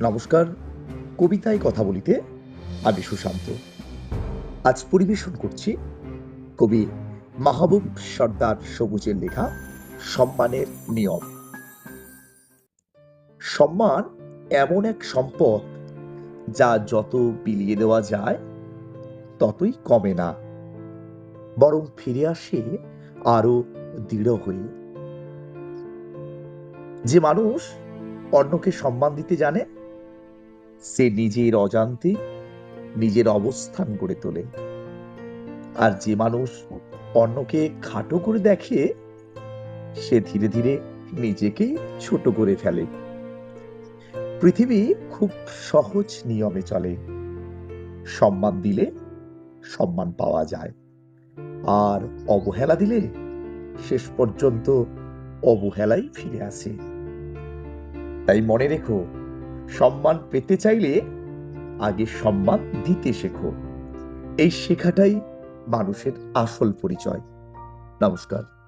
নমস্কার, কবিতায় কথা বলিতে আমি সুশান্ত। আজ পরিবেশন করছি কবি মাহবুব সর্দার সবুজের লেখা সম্মানের নিয়ম। সম্মান এমন এক সম্পদ যা যত বিলিয়ে দেওয়া যায়, ততই কমে না। বরং ফিরে আসে আরও দৃঢ় হয়ে। যে মানুষ অন্যকে সম্মান দিতে জানে সে নিজের অজান্তে নিজের অবস্থান করে তোলে। আর যে মানুষ অন্যকে খাটো করে দেখে, সে ধীরে ধীরে নিজেকে ছোট করে ফেলে। পৃথিবী খুব সহজ নিয়মে চলে। সম্মান দিলে সম্মান পাওয়া যায়। আর অবহেলা দিলে শেষ পর্যন্ত অবহেলাই ফিরে আসে। তাই মনে রেখো সম্মান পেতে চাইলে আগে সম্মান দিতে শেখো। এই শেখাটাই মানুষের আসল পরিচয়। নমস্কার।